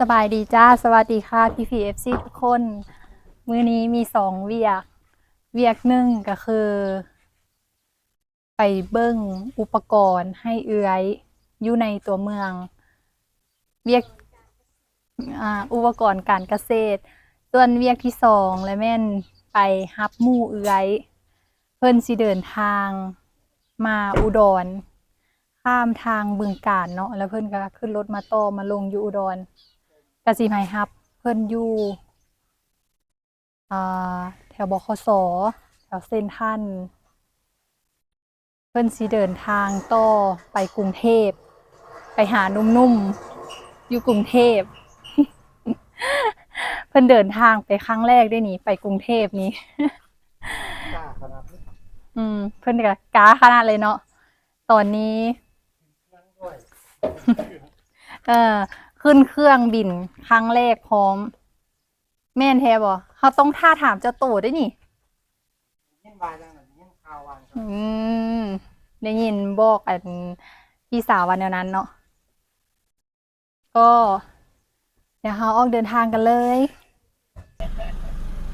สบายดีจ้า สวัสดีค่ะพี่พีเอฟซีทุกคน มื้อนี้มีสองเวียก เวียกหนึ่งก็คือ ไปเบิ้งอุปกรณ์ให้เอื้อยอยู่ในตัวเมือง เวียกอ่าอุปกรณ์การเกษตร ส่วนเวียกที่สองและแม่นไปฮับมู่เอื้อย เพิ่นสิเดินทางมาอุดร ข้ามทางบึงกาฬเนาะแล้วเพิ่นก็ขึ้นรถมาต่อมาลงอยู่อุดร กสิไมฮับ เพิ่นอยู่อ่าแถวบขสแถวเซนทรันเพิ่นสิเดินทางต่อไปกรุงเทพ ไปหานุ่มๆ อยู่กรุงเทพ เพิ่นเดินทางไปครั้งแรกได้นี่ ไปกรุงเทพนี้กล้าขนาดนี้อืม เพิ่นก็ก้าขนาดเลยเนาะ ตอนนี้นั่งด้วยเออ ขึ้นเครื่องบินครั้งแรกพร้อม แม่นแท้บ่เขาต้องท่าถามเจ้าโตได้นี่ยิ่งวายจังเลยยิ่งข่าววางอืมได้ยินบอกอันพี่สาววันแนวนั้นเนาะก็ เดี๋ยวเราออกเดินทางกันเลย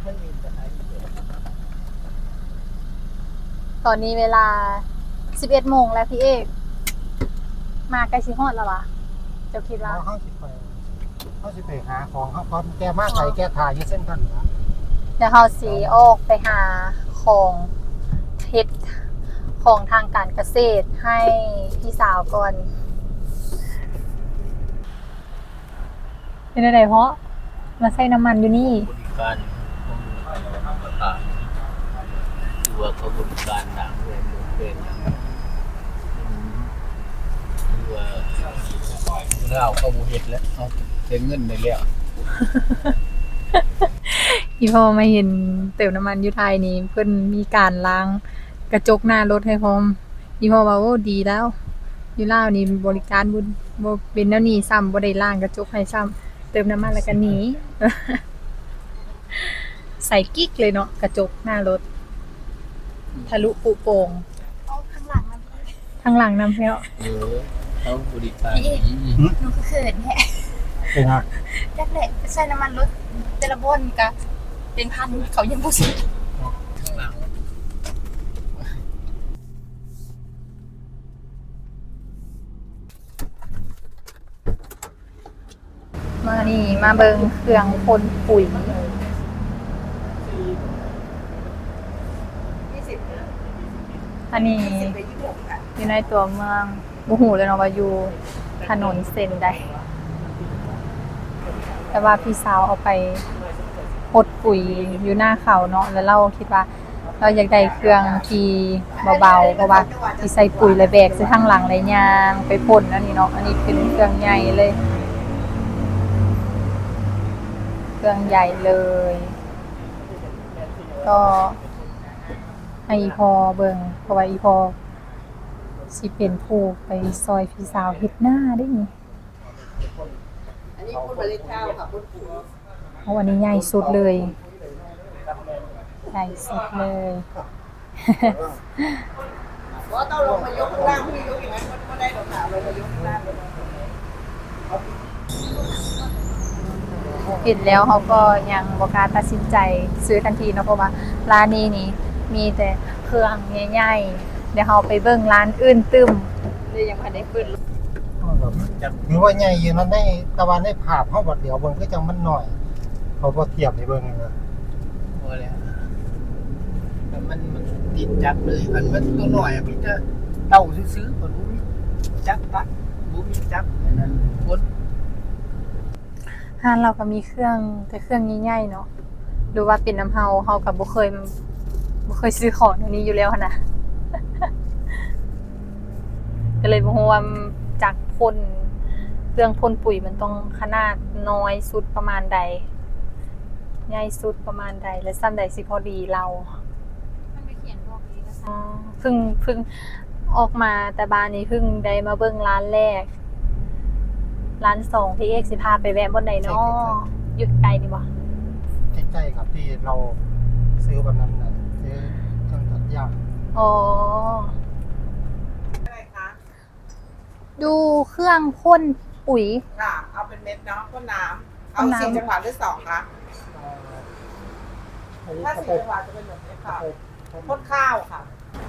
ไม่มีจะไหนตอนนี้เวลาสิบเอ็ดโมงแล้วพี่เอก มาใกล้สิฮอดแล้วล่ะ เจ้าคิดว่าเขาสิไปเขาสิไปหาของเขาพร้อมแกมากใส่แกถ่ายอยี่เส้นกันเหรอเดี๋ยวเราสีออกไปหาของเฮ็ดของทางการเกษตรให้พี่สาวก่อน เป็นอะไรเพราะมาใส่น้ำมันอยู่นี่ บริการของประกาศตัวเขาบริการต่างเรื่องเป็นตัว เราเขาบูเห็ดแล้วเอาเต็มเงินไปแล้วอีพอมาเห็นเติมน้ำมันอยุไทยนี่เพิ่นมีการล้างกระจกหน้ารถให้พร้อมอีพอว่าโอ้ดีแล้วอยู่ลาวนี่บริการบุญบ่เป็นแนวนี้ซ้ำบ่ได้ล้างกระจกให้ซ้ำเติมน้ำมันแล้วก็หนีใส่กิ๊กเลยเนาะกระจกหน้ารถ ทะลุปุโป่งข้างหลังนำข้างหลังนำเพียว เออเขาบริการดีหนูก็เขินแฮะเป็นไงแรกแหละใช้น้ำมันรถแต่ละบนก็เป็นพันเขายังบ่ซื้อข้างหลังมานี่มาเบิงเครื่องพ่นปุ๋ยอันนี้อยู่ในตัวเมือง บูหูเลยเนาะว่าอยู่ถนนเส้นใดแต่ว่าพี่สาวเอาไปพดปุ๋ยอยู่หน้าเขาเนาะแล้วเราคิดว่า เราอยากได้เครื่องที่เบาๆเพราะว่าที่ใส่ปุ๋ยและแบกใส่ข้างหลังเลยยางไปพ่นอันนี้เนาะอันนี้เป็นเครื่องใหญ่เลย เครื่องใหญ่เลย ก็ให้อีพอเบิงเพราะว่าอีพอ สิเป็นผู้ไปซอยพี่สาวเฮ็ดหน้าได้นี่อันนี้พูดเมล็ดข้าวค่ะพูดปุ๋ยเพราะวันนี้ใหญ่สุดเลยใหญ่สุดเลยว่าต้องลงมายกข้างล่างพี่ยกอย่างนั้นก็ไม่ได้หรอกค่ะลงมายกข้างล่างเลยเห็นแล้วเขาก็ยังบกล้าตัดสินใจซื้อทันทีเนาะเพราะว่าร้านนี้นี่มีแต่เครื่องใหญ่ๆ เดี๋ยวเราไปเบิ่งร้านอื่นตึมเลยยังไม่ได้ขึ้นหรือว่าใหญ่อยืนนั้นได้ตะวันได้ผ่าห้องบัดเดียวเบิ่งก็จังมันหน่อยเขาพอเทียบให้เบิ่งเลยพอแล้วแต่มันมันติดจักเลยมันมันตัวหน่อยอะมันจะเต่าซื้อๆมันบุมีจักปักบุมีจักอันนั้นคนห้านเราก็มีเครื่องแต่เครื่องใหญ่ๆเนาะหรือว่าเป็นน้ำเฮาเฮากับบ่เคยบ่เคยซื้อของอันนี้อยู่แล้วหั้นนะ ก็เลยบ่ฮู้ว่าจากพ่นเครื่องพ่นปุ๋ยมันต้องขนาดน้อยสุดประมาณใด ใหญ่สุดประมาณใด และซ้ำใดสิพอดีเรามันไปเขียนบอกเอกสารอ๋อเพิ่งเพิ่งออกมาแต่บ้านนี้เพิ่งได้มาเบิ่งร้านแรก ร้านสองพี่เอกสิพาไปแวะบนไหนเนาะหยุดไกลดีบ่ใกล้ๆกับที่เราซื้อวันนั้นนะซื้อเครื่องตัดหญ้าอ๋ออะไรคะ ดูเครื่องพ่นปุ๋ย ค่ะ เอาเป็นม็ดเนาะพ่นน้ำเอาพ่นน้ำสี่จังหวะหรือสองคะอันนี้ถ้าจะสี่ไปจังหวะจะเป็นแบบนี้ค่ะไปพ่นข้าวค่ะ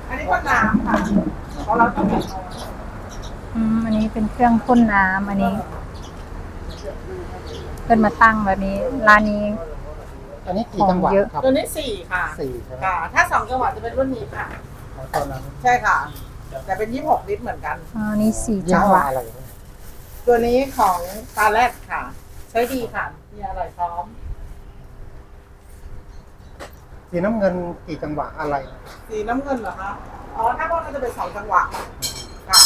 อันนี้พ่นน้ำค่ะของเราต้องแบบเอาอืมอันนี้เป็นเครื่องพ่นน้ำอันนี้เพิ่นมาตั้งแบบนี้ร้านนี้ อันนี้กี่ของจังหวะเยอะครับตัวนี้สี่ค่ะสี่ใช่ไหมค่ะ ถ้าสองจังหวะจะเป็นรุ่นนี้ค่ะของตอนนั้นใช่ค่ะ แต่เป็นยี่สิบหกลิตรเหมือนกัน อ๋อนี่สี่ยี่จังห้หอวะอะไรนะตัวนี้ของตาแรดค่ะ ใช้ดีค่ะ มีอร่อยพร้อม สีน้ำเงินกี่จังหวะอะไร สีน้ำเงินเหรอคะ อ๋อ ถ้าพวกนั้นจะเป็นสองจังหวะค่ะ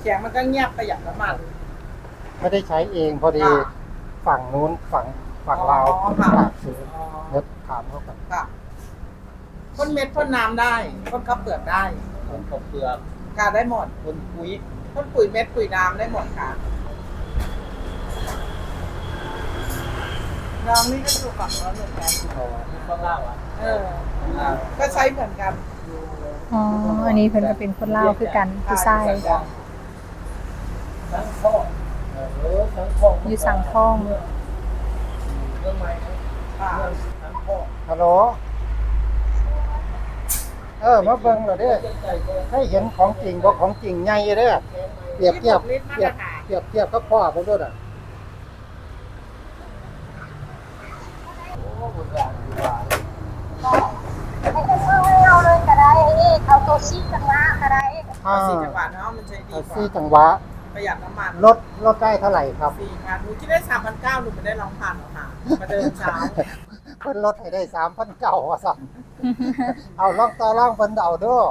เสียงมันก็เงียบประหยัดน้ำมัน ไม่ได้ใช้เองพอดีค่ะฝั่งนู้นฝั่งฝั่งเราวอ๋อค่ะ ฝากซื้ออ๋อ เดี๋ยวถามเขาก่อนค่ะพ่นเม็ดพ่นน้ำได้พ่นข้าวเปลือกได้ค นกับเปลือกกาได้หมดคนปุ๋ยพ่นปุ๋ยเม็ดปุ๋ยน้ำได้หมดค่ะน้องนี่ก็อยู่ฝั่งแล้วหนึ่งแทนอ๋อที่ข้างล่างอะเออก็ใช้เหมือนกันอ๋อ อันนี้เพิ่นก็เป็นคนลาวคือกันผู้ชายทั้งข้อเออทั้งข้ออยู่สังข้องเรื่องไม้ทั้งค่ะเรื่องทั้งข้อฮัลโหล เออมาเบิ่งเหรอเด้อให้เห็นของจริงบ่ของจริงใหญ่เด้อเปรียบเทียบลิตรมาเปรีตยรบฐานเปรียบเทียบกับพ่อผมด้วยอะเอาเลยก็ได้เอาตัวชี้จังหวะก็ได้อ่าสี่จังหวะเนาะมันใช้ดีเอากสี่ว่าจังหวะประหยัดน้ำมันลดลดได้เท่าไหร่ครับสี่พันหนูคิดได้สามพันเก้าหนูไม่ได้ลองผ่านหรอกค่ะมาเดินเช้า เพิ่นลดให้ได้สามพันเก้าว่าสั่นเอาลองต่อรองเพิ่นเอาเด้วย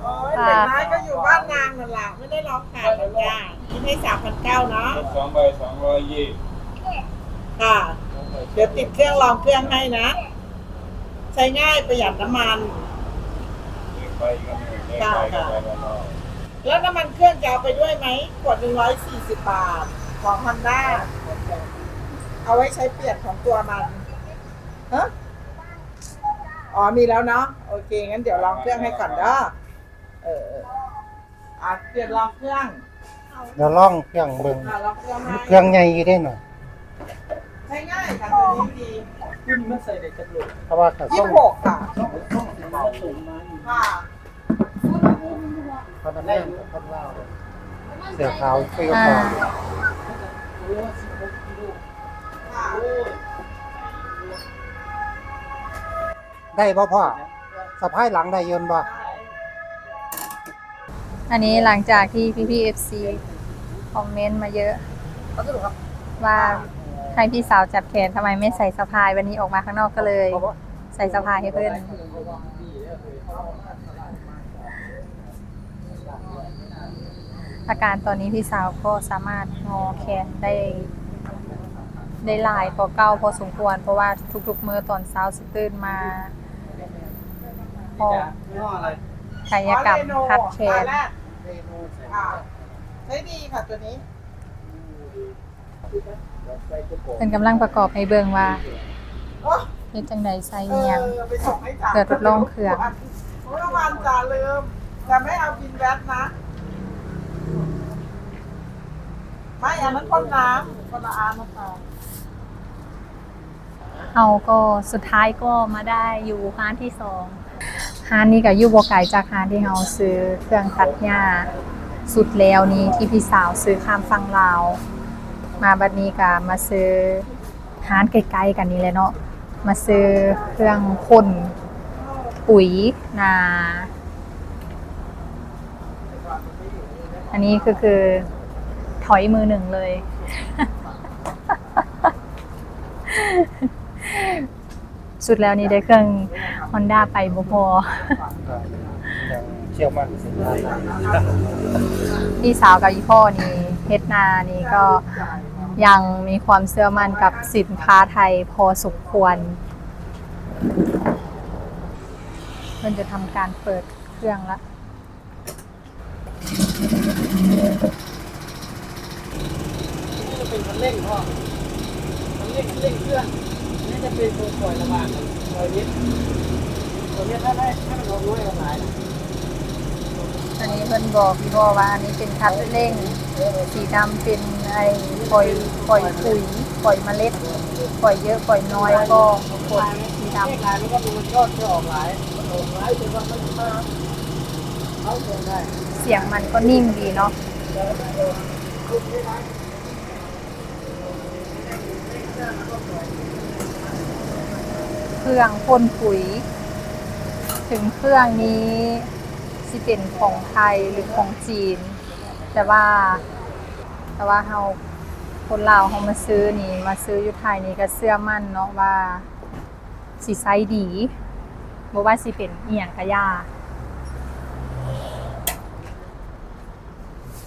โอ้ยแต่ร้ายก็อยู่บ้านนางนั่นแหละไม่ได้ลองผ่านหรอกจ้าคิดได้สามพันเก้าเนาะสองใบสองร้อยยี่ค่ะ เดี๋ยวติดเครื่องลองเครื่องให้นะ ใช้ง่ายประหยัดน้ำมันเลขไปก็มีเลขไปก็ไปแล้วเนาะแล้วน้ำมันเครื่องจะเอาไปด้วยไหมขวดหนึ่งร้อยสี่สิบบาทของฮอนด้าเอาไว้ใช้เปลี่ยนของตัวมัน ฮะอ๋อมีแล้วเนาะโอเคงั้นเดี๋ยวลองเครื่องให้ก่อนเด้อเออเอออะเปลี่ยนลองเครื่องเดี๋ยวลองเครื่องเบิ่งอะลองเครื่องให้เครื่องใหญ่อยู่ได้หน่อยใช้ง่ายค่ะตัวนี้ดีขึ้นมันใส่ได้จังเลยเพราะว่าถ้ายี่ส่สิงบหกค่ะมันสูงมาอยู่ค่ะเพราะนั้นแม่นกับคนลาวเสือขาวเสื้ออ่าขาวค่ะ ได้บ่พ่อสะพายหลังได้ยนบ่อันนี้หลังจากที่พี่พี่เอฟซีคอมเมนต์มาเยอะ ว่าให้พี่สาวจับแขนทำไมไม่ใส่สะพายวันนี้ออกมาข้างนอกก็เลย ใส่สะพายให้เพื่อนอาการตอนนี้พี่สาวก็สามารถงอแขนได้ ได้หลายพอเก้าพอสมควร เพราะว่าทุกๆมื้อตอนเช้าสิตื่นมา พอยี่ห้ออะไรกายกรรมพัดแขนตาแรกค่ะใช้ดีค่ะตัวนี้เป็นกำลังประกอบให้เบิ่งว่าโอ้เฮ็ดจังใดใส่เออิหยังอไปส่งให้จ่าเกิดทดลองเครื่องเมื่อวานจ่าลืมแต่ไม่เอาบินแวตนะไม่อันนั้นคนน้ำคนละอาร์นะคะเอาก็สุดท้ายก็มาได้อยู่ร้านที่สอง ร้านนี้ก็อยู่บ่ไกลจากร้านที่เราซื้อเครื่องตัดหญ้าสุดแล้วนี้ที่พี่สาวซื้อข้ามฝั่งลาว มาบัดนี้ก็มาซื้อร้านใกล้ๆกันนี้เลยเนาะมาซื้อเครื่องพ่นปุ๋ยนา อันนี้ก็คือถอยมือหนึ่งเลย สุดแล้วนี่ได้เครื่อง Honda ไปบ่พอ ยังเชี่ยวมากสินค้าพี่สาวกับอีพ่อนี่เฮ็ดนานี่ก็ยังมีความเชื่อมั่นกับสินค้าไทยพอสมควรเพิ่นจะทำการเปิดเครื่องละจะเป็นคันเร่งพ่อคันเร่งคันเร่งเครื่อง นี่จะเป็นตัวปล่อยระบาดปล่อยนิดตัวนี้ถ้าได้ถ้ามันออกน้อยออกหลายอันนี้เพิ่นบอกพี่พ่อว่าอันนี้เป็นคัดเร่ง สีดำเป็นไอ้ปล่อยปล่อยปุ๋ยปล่อยเมล็ดปล่อยเยอะปล่อยน้อยก็กดสีดำลายมันก็ดูยอดที่ออกหลายออกหลายแต่ว่ามันมาเขาเดินได้เสียงมันก็นิ่มดีเนาะ รื่องพ่นปุ๋ย ถึงเครื่องนี้สิเป็นของไทยหรือของจีน แต่ว่าแต่ว่าเราคนลาวเขามาซื้อนี่มาซื้ออยู่ไทยนี่ก็เสื้อมั่นเนาะว่าสีไซส์ดีบ่ว่าสิเป็นเอียงกะยา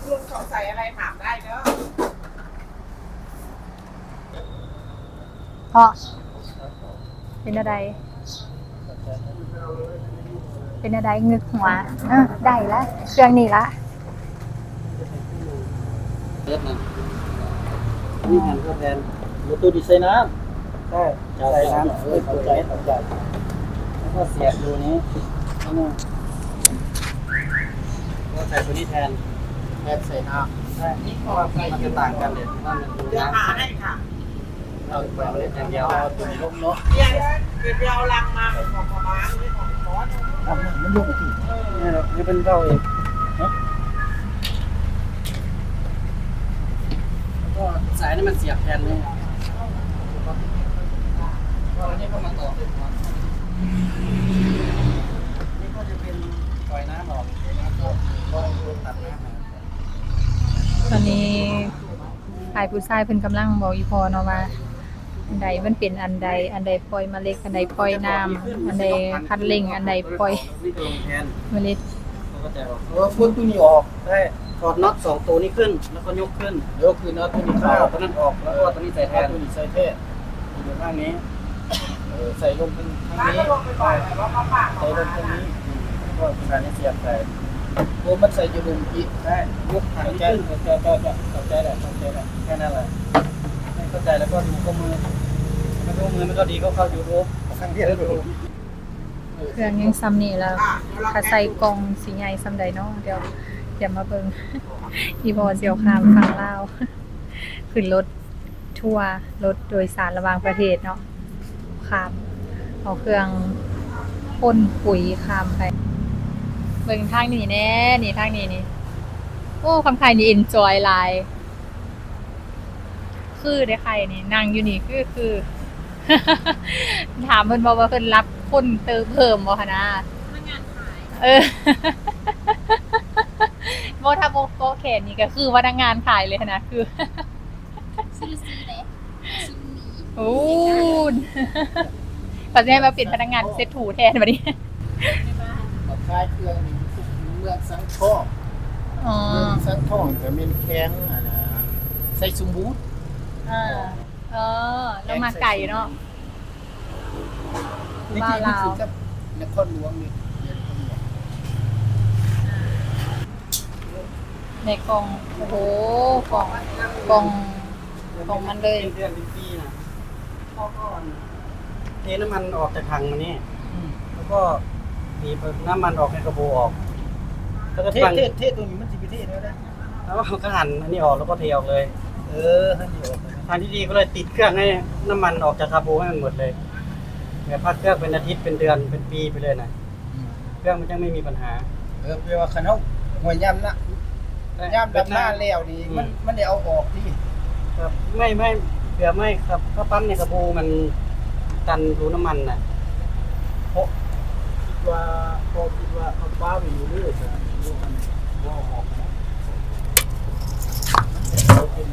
ลุงสงสัยอะไรถามได้เนอะเพราะ เป็นอะไร เป็นอะไรงึกหัวอะได้ละเครื่องนี้ละเล็ดนะนี่แทนก็แทนประตูดีไซน์น้ำใช่ใส่น้ำเออเข้าใจเข้าใจแล้วก็เสียบดูนี้แล้วก็ก็ใส่ตัวนี้แทนแทนใส่น้ำใช่นี่ก็มันจะต่างกันเลยว่ามันดูเดี๋ยวน้ำหาให้ค่ะ เราไปเล็ดอย่างเดียวตัวนี้ลงเนาะเดี๋ยวเดี๋ยวไปเอาลังมาของประมาณนี้ของบอสทำมันยกไปที่นี่เรานี่เป็นเราเองแล้วก็สายนี่มันเสียบแทนนี่ก็อันนี้ก็มาต่อเป็นนี่ก็จะเป็นปล่อยน้ำออกตอกตอนนี้ชายผู้ชายเพิ่นกำลังบอกอีพอเนาะว่า อันใดมันเป็นอันใด อันใดปล่อยเมล็ดอันใดปล่อยน้ำอันใดคัดเร่งอันใดปล่อยนี่จะลงแทนเมล็ดเราก็จะเออพุทตัวนี้ออกได้ถอดน็อตสองตัวนี้ขึ้น แล้วก็ยกขึ้นยกคือน็อตตัวนี้เข้าตัวนั้นออกแล้วก็ตัวนี้ใส่แทนตัวนี้ใส่แทนอยู่ข้างนี้เออใส่ลงข้างร้านนี้ก็ลงไปก่อนแต่ว่ามาฝากใส่ลงข้างนี้ก็เป็นการเสียบใส่โอ้มันใส่อยู่ดุมอีกได้ยกถังขึ้นเข้าใจเข้าใจเข้าใจแหละเข้าใจแหละแค่นั้นแหละไม่ เข้าใจแล้วก็ดูข้อมือไม่ข้อมือมันก็ดีก็เข้ายูทูบข้างเดียวดูเครื่องยังซ้ำนี่แล้วถ้าใส่กล่องสีใหญ่ซ้ำใดเนาะเดี๋ยวเดี๋ยวมาเบิ่งอีพอเสียวคามฟังเล่าขึ้นรถทัวร์รถโดยสารระหว่างประเทศเนาะข้ามเอาเครื่องพ่นปุ๋ยข้ามไปเบิ่งทางนี้แน่นี่ทางนี้นี่โอ้คำไทยนี่เอ็นจอยไลน์ คือได้ใครนี่นั่งอยู่นี่คือคือ ถามเพิ่นบอกว่าเพิ่นรับคนเติมเพิ่มบ่คะนะพนักงานขายเออโมทาโมโกเขนนี่ก็คือพนักงานขายเลยนะคือซื้อซีเลยชิ้นนี้โอ้นปัจจุบันมาเป็นพนักงานเซ็ตถูแทนวันนี้กับคล้ายเครื่องนี่เมืองสังทองอ๋อเมืองสังทองจะเป็นแข้งอะนะใส่สมบูรณ์ อ่าเออแล้วมาไก่เนาะ นี่บ้านคือเราคือกับนครหลวงนี่เรียนนครหลวงในกล่องโอ้โหกล่องกล่องของมันเลยเดือนเป็นปีนะเขาก็เทน้ำมันออกจากถังมานี่แล้วก็บีบน้ำมันออกในกระโบออก แล้วก็เทตั้งเทศเทศตรงนี้มันสิไปเทศแล้วนะแล้วก็หั่นอันนี้ออกแล้วก็เทออกเลย เออท่านอยู่ทางที่ดีก็เลยติดเครื่องให้น้ำมันออกจากคาบูให้มันหมดเลยเนี่ยพักเครื่องเป็นอาทิตย์เป็นเดือนเป็นปีไปเลยนะเครื่องมันยังไม่มีปัญหาเออแปลว่าคันเฮาหัวยย่ำนะย่ำดับหน้าแล้วนี่มันมันได้เอาออกที่ครับไม่ไม่เผื่อไม่ครับถ้าปั๊มในคาบูมันตันรูน้ำมันน่ะคิดว่าพอคิดว่าเอาป้าไปอยู่เรื่อยจะรู้มันว่าออกนะ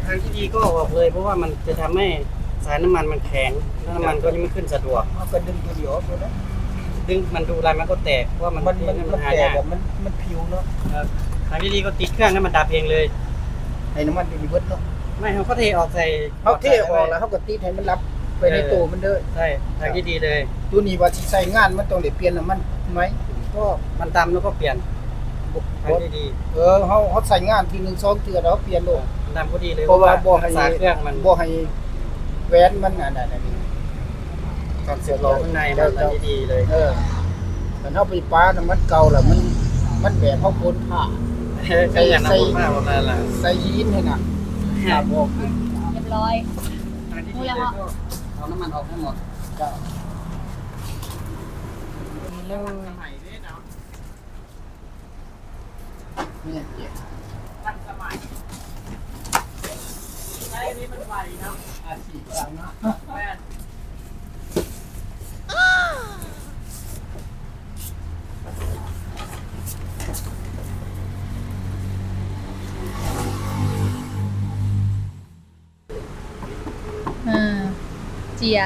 ทางที่ดีก็ออกเลย เพราะว่ามันจะทำให้สายน้ำมันมันแข็งแล้วน้ำมันก็จะไม่ขึ้นสะดวก มันก็ดึงตัวเดียวออกเลยนะดึงมันดูลายมันก็แตกเพราะว่ามันมันมันมัมันนหาแตกยากอะมันมันผิวเนาะครับทางที่ดีก็ติดเครื่องให้มันดับเองเลยให้น้ำมันอยู่ในเบิดเนาะไม่เขาก็เทออกใส่เขาเทออกแล้วเขาก็ติดให้มันรับไปในตัวมันเด้อใช่ทางที่ดีเลย ตัวนี้ว่าสิใส่งานมันต้องได้เปลี่ยนน้ำมันไหมก็มันตามแล้วก็เปลี่ยน ทางที่ดีเออเขาเขาใส่งานทีหนึงสองเทื่อแล้วเขาเปลี่ยนโลกมันตามก็ดีเลยเพราะว่าบ่ให้สายเครื่องมันบ่ให้แหวนมันอันนั้นอันนี้ตอนเสียรอข้างในมันทางที่ดีเลย เออแต่เขาไปป้าน้ำมันเก่าแล้วมัน มันแบบเขาคนผ้าใช่อย่างนั้นผมว่าประมาณละใส่ยีนให้น่ะครับผมเรียบร้อยรู้แล้วเอาน้ำมันออกให้หมดก็เลย เนี่ยเจ็บทันสมัยใช่นี่มันไวเนาะอาชีพกลางเนาะแม่นอ่าเจีย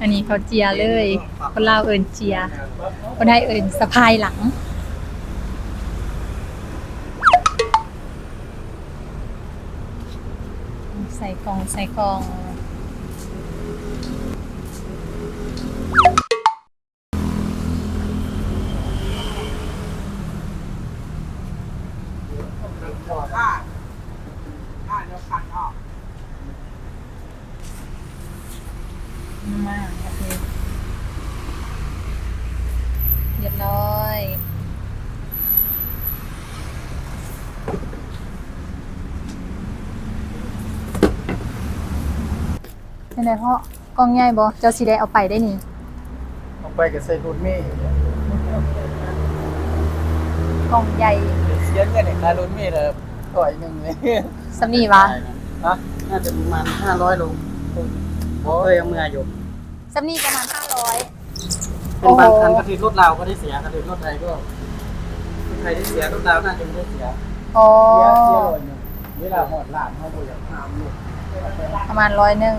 อันนี้เขาเจียเลย คนลาวเอินเจีย คนไทยเอินสะพายหลัง ใส่กล่อง ใส่กล่อง อ่าอ่าเดี๋ยวขันออก มากโอเคเรียบร้อย เป็นไงพ่อกล้องใหญ่บ่เจ้าสีได้เอาไปได้นี่ออกไปกับใส่รุ่นมย์กล้องใหญ่เสียเงินเนี่ยค่ารถเมย์เลยต่อยหนึ่งเลยสำนีวะฮะน่าจะประมาณห้าร้อยโลผมเคยเอามืออยู่สำนีประมาณห้าร้อยเป็นบางคันก็คือรถเราก็ได้เสียก็คือรถไทยก็ไทยได้เสียรถเราน่าจะไม่ได้เสียอ๋อเสียเสียเลยเนี่ยเวลาหอดหลานเขาบ่อยากทำลูกประมาณร้อยหนึ่ง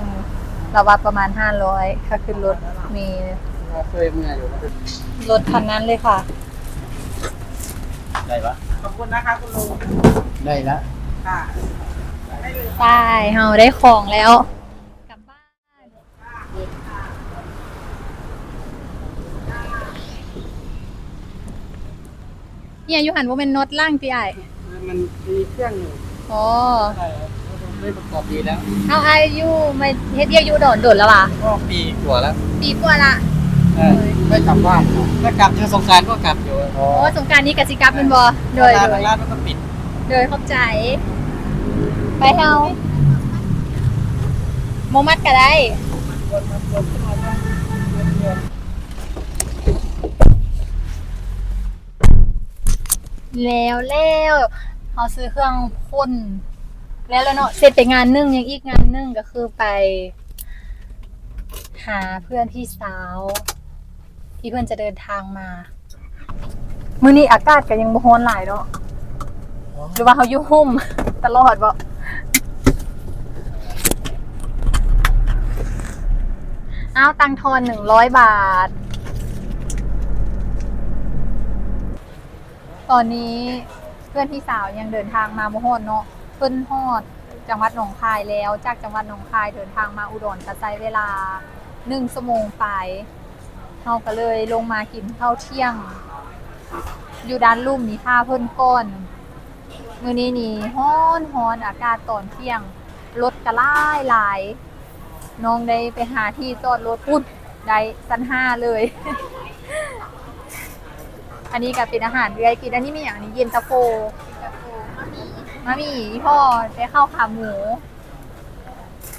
เราว่าประมาณห้าร้อยถ้าขึ้นรถมีเคยมืออยู่ก็คือรถคันนั้นเลยค่ะ ได้ปะขอบคุณนะคะคุณลุงได้ละค่ะไปเฮาได้ของแล้วกลับบ้านเนี่ยอยู่หันว่าเป็นน็อตล่างตีไอายมันมีเครื่องอยู่อ๋อ ใช่ ไม่ประกอบดีแล้วเอาไอายอยู่มาเฮ็ดเดียวอยู่โดนโดนแล้ววะก็ปีกว่าแล้วปีกว่าละไม่กลับบ้านถ้ากลับเจอสงการก็กลับอยู่โอ้สงกรารนี้กสิกลับเป็นบ่โดยร้านโดยร้านมันก็ปิดโดยเข้าใจ ไปเฮาโมมัดก็ได้ แล้วแล้วเขาซื้อเครื่องพ่น แล้วแล้วเนาะเสร็จไปงานหนึ่งยังอีกงานหนึ่งก็คือไป หาเพื่อนพี่สาว ที่เพื่อนจะเดินทางมา มื้อนี้อากาศก็ยังบ่ร้อนหลายเนาะหรือว่าเขาอยู่ห่ม ตลอดบ่อ้าวตังทอนหนึ่งร้อยบาท ตอนนี้เพื่อนพี่สาวยังเดินทางมาโมโหดเนาะ เพิ่นฮอดจังหวัดหนองคายแล้ว จากจังหวัดหนองคายเดินทางมาอุดรกระใช้เวลาหนึ่งชั่วโมงไปเราก็เลยลงมากินข้าวเที่ยง อยู่ด้านลุ่มนี่ท่าเพิ่นก้อนมื้อนี้นี่ฮ้อนฮ้อนอากาศตอนเที่ยงรถกระล่ายหลายน้องได้ไปหาที่จอดรถพุ่นได้สั้นห้าเลย อันนี้ก็เป็นอาหารเรื่อยกินอันนี้มีอย่างอันนี้เย็นตาโฟ มามีพ่อได้ข้าขาหมู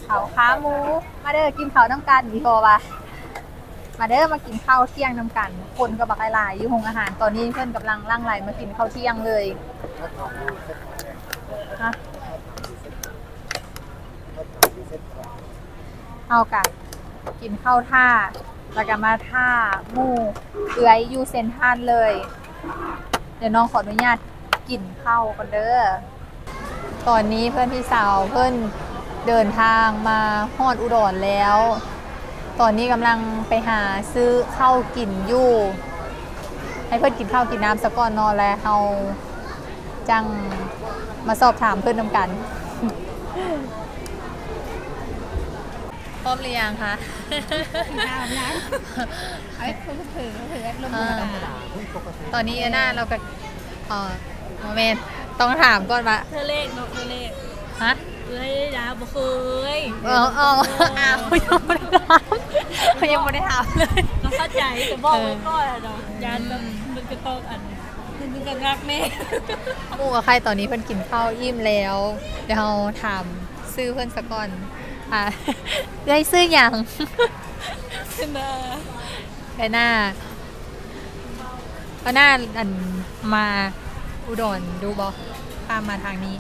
ข้าขาหมู มาเด้อกินข้าน้ำกันอีพ่อปะมาเด้อมากินข้าวเที่ยงน้ำกัน คนก็บักหลายอยู่ห้องอาหาร ตอนนี้เพื่อนกำลังล่างไหลมากินข้าวเที่ยงเลยฮะเอากันกินข้าวท่าแล้วก็มาท่าหมู่เอื้อยยูเซนทรันเลย เดี๋ยวน้องขออนุญาตกินข้าวกันเด้อ ตอนนี้เพื่อนพี่สาวเพื่อนเดินทางมาฮอดอุดรแล้ว ตอนนี้กำลังไปหาซื้อข้าวกินอยู่ให้เพื่อนกินข้าวกินน้ำสะก่อนนอนแล้วเฮาจังมาสอบถามเพื่อนนำกัน พร้อมหรือยังคะไอ้ถือถือถือลมอ่าธรรมดาตอนนี้เอน่าเราก็เอ่อโมเมนต์ ต้องถามก่อนว่าเธอเลขเนาะเธอเลขฮะเอ้ยดาบ่เคยเออเอออ้าวยังไม่ได้ถามยังไม่ได้ถามเลยก็เข้าใจแต่บอกไว้ก่อนอะเนาะยานแบบมันจะต้องอันมันก็รักแม่หมู่กับใครตอนนี้เพิ่นกินข้าวอิ่มแล้ว เดี๋ยวเราถามซื้อเพิ่นสะก่อนอะได้ซื้อหยังขึ้นมาได้หน้าเอาหน้าอันมา อุดรดูบอข้ามมาทางนี้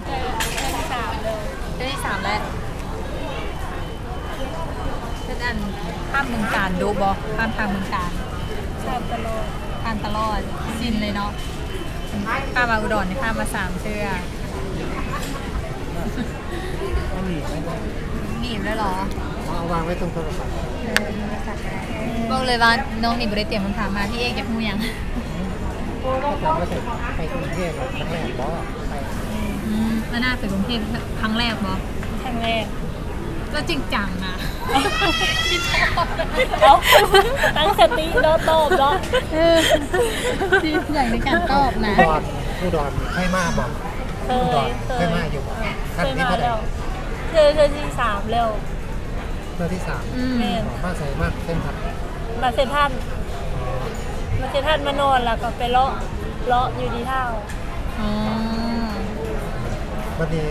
ที่สามเลยเดือนที่สามแล้วเป็นอันข้ามเมืองการดูบอข้ามทางเมืองการชอบตลอดข้ามตลอดสิ้นเลยเนาะข้ามมาอุดรเนี่ยข้ามมาสามเทื่อหนีบแล้วเหรอเอาวางไว้ตรงโทรศัพท์บอกเลยว่าน้องนี่บริเตรียมคำถามมาพี่เอกอยากพูดยัง ก็จะว่าจะไปกรุงเทพครั้งแรกบอไปอืมแล้วน่าไปกรุงเทพครั้งแรกบอครั้งแรกก็จริงจังนะเอาตั้งสติแล้วตอบเนาะเออจริงใหญ่ในการตอบนะอุดรอุดรให้มาบอกเคอุดยรเคให้ยมาอยู่บอกเคขั้นยที่มาเท่าไหร่แล้วเคยเคยที่สามแล้วเพื่อที่สามอืมแม่นมาใส่มากเส้นผัดมาเซนทรัน มาเซนทรันมานอนแล้วก็ไปเลาะเลาะอยู่ที่เท่าอ๋อวันนี้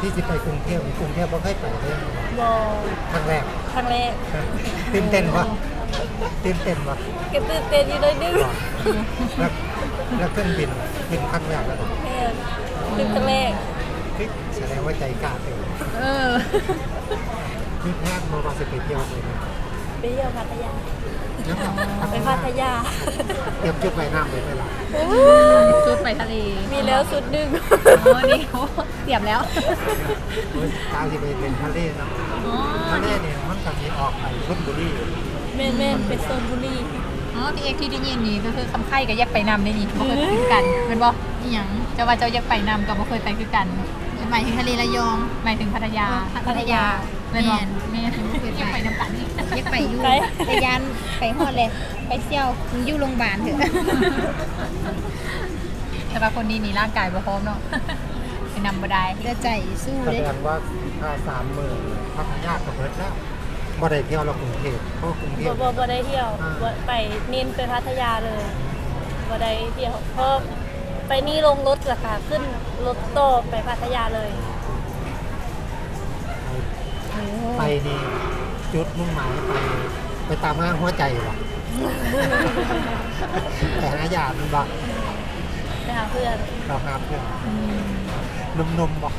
ที่จะไปกรุงเทพกรุงเทพบ่เคยไปเลยบอครั้งแรกครั้งแรกตื่นเต้นปะตื่นเต้นปะก็ตื่นเต้นอยู่เลยนึงแล้วแล้วเครื่องบินบินครั้งแรกแล้วเหรอแม่นขึ้นครั้งแรกคือแสดงว่าใจกล้าเต็มเออคือแพทย์มาว่าจะไปเที่ยวเลยนะ ไปเที่ยวพัทยาแล้วก็ ไปพัทยา เตรียมจุดใบน้ำเลยไปหรอชุดไปทะเลมีแล้วสุดหนึ่งอ๋อนี่เขาเตรียมแล้วตาที่ไปเป็นทะเลเนาะอ๋อทะเลเนี่ยมันก็มีออกไปชลบุรีแม่นแม่นๆเป็นโซนบุรีอ๋อพี่เอกที่ได้ยินนี่ก็คือคำไข่กับแยกไปนำได้นี่บ่เคยไปคือกันเป็นบ่อีหยังเจ้าว่าเจ้าแยกไปนำกับบ่เคยไปคือกันหมายถึงทะเลระยองหมายถึงพัทยาพัทยา แม่นบ่แม่นแม่นแยกไปน้ำกันนี่อยากไปอยู่ไปยานไปฮอดเลย ไปเที่ยวอยู่โรงพยาบาลเถอะแต่ว่าคนนี้นี่ร่างกายบ่พร้อมเนาะไปนำบ่ได้เรือใจสู้แสเลดยงว่าถ้าสามหมื่นพัทยากับเบิร์ดแล้วบ่ได้เที่ยวเรากรุงเทพเพราะกรุงเทบ่พบ่บ่ได้เที่ยวอ่า บ่ไปนินไปพัทยาเลยบ่ได้เที่ยวเพราะไปนี่ลงรถราคาขึ้นรถโตอไปพัทยาเลย ไปนี่จุดมุ่งหมายไป ไปตามหาหัวใจหรอแต่หายามันบอกไปหาเพื่อนเราหาเพื่อนนุ่มๆบอก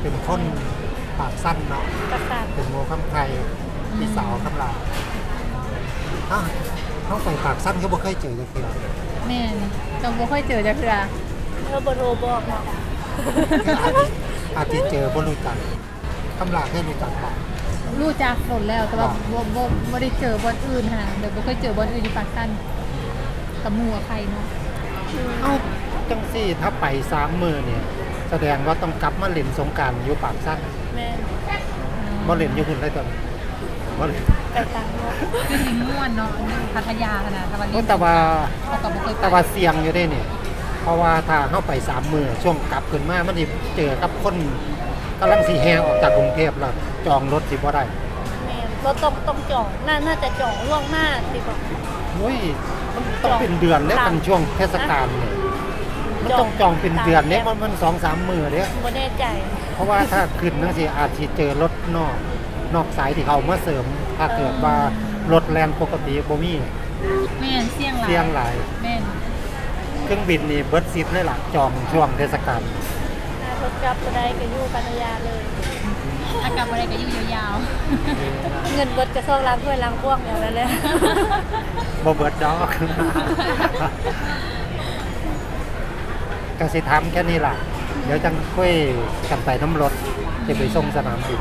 เป็นคนปากสั้นเนาะกับสารเป็นโมคำไทยพี่สาวคำลาอ้าวเขาใส่ปากสั้นเขาบ่เคยเจอจังซี่หรอแม่นจังบ่ค่อยเจอจักเทื่อเธอบ่โทรบอกเนาะ อาจจะอาจจะเจอบ่รู้จักคำลาแค่รู้จักปาก รู้จักคนแล้วแต่ว่าบ่บ่บ่ได้เจอบอนอื่นค่ะเดี๋ยวบ่เคยเจอบอนอื่นที่ปากสั้นกับหมู่กับใครเนาะเอ้าจังซี่ถ้าไปสามมือเนี่ย แสดงว่าต้องกลับมาเล่นสงกรารอยู่ปากสั้นแม่นบ่เล่นอยู่คุณได้ตอนบ่เล่นไปตามเนาะคือสิม่วนเนาะพัทยาขนาดแต่ว่าโอ้แต่ว่าเขาก็บ่เคยไปแต่ว่าเสี่ยงอยู่ได้เนี่ย เพราะว่าถ้าเข้าไปสามมือช่วงกลับขึ้นมามันสิเจอกับคนกำลังสีแหงออกจากกรุงเทพแล้วจองรถสิบ่ได้แม่นรถต้องต้องจองน่าน่าจะจองล่วงหน้าดีกว่าโอ้ยมันต้องเป็นเดือนแล้วจองกันช่วงเทศกาลเนี่ยมันต้องจองเป็นเดือนเนี่ยมันมันสองสามมือเนี่ย บ่แน่ใจ เพราะว่าถ้าขึ้นนั่นสิอาจจะเจอรถนอกนอกสายที่เขามาเสริม ถ้าเกิดว่ารถแลนปกติบ่มีแม่นเสี่ยงหลายเสี่ยงหลาย แม่น เครื่องบินนี่เบิร์ดซิทเลยล่ะจองช่วงเทศกาลถ้ารถกลับบ่ได้ก็อยู่พัทยาเลย อากาศบ่ได้ก็อยู่ยาวเงินเบิดกระซองล้างถ้วยล้างพวกอย่างนั้นเลยบ่เบิร์ดดอกกสิทำแค่นี้ล่ะ เดี๋ยวจังค่อยกันไปน้ำรถจะไปส่งสนามบิน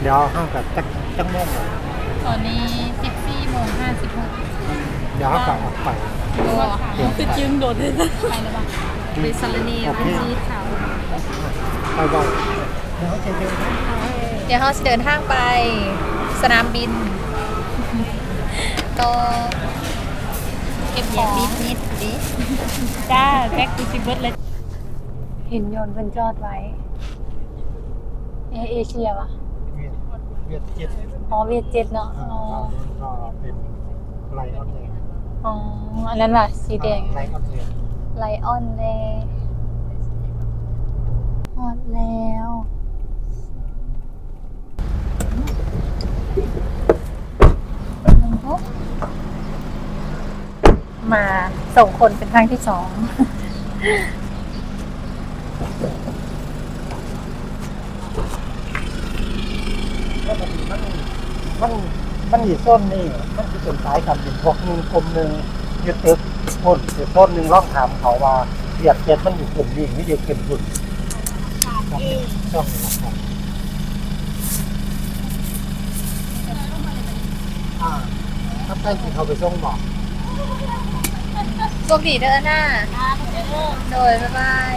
เดี๋ยวเข้ากับจักจังโมงเลย ๆ ตอนนี้14โมง56 เดี๋ยวเขาก็ออกไปโอ้คือจึงโดดเลยไปแล้วบ่ไปสารเนโอเควันนี้เขาไปบอกเดี๋ยวเขาจะเจอกันเดี๋ยวเราจะเดินทางไปสนามบินก็เก็บขอย่าองนิดนิดดิจ้าแพ็กกูสิเบิดเลย เห็นยนต์เพิ่นจอดไว้ เอเอเชียวะเวียดเจ็ดอ๋อเวียดเจ็ดเนาะอ่าอ๋อเราก็เป็นไลออนแดง อ๋อ อันนั้นว่ะสีแดง ไลออนแดงไลออนแดงหอดแล้ว มาส่งคนเป็นครั้งที่สองก็มันมัน มันมันมีส้นนี่มันคือเป็นสายการบินพวกหนึงกลมหนึ่งยึดตึกพ่นอีกต้นหนึ่งล่องถามเขาว่าเวียดเจ็ดมันอยู่กลุ่มนี้ไม่ได้ขึ้นบุญช่องนี้นะครับอ่าถ้าใกล้ที่เขาไปส่งบอกโชคดีเด้อหน้าโดยบ๊ายบาย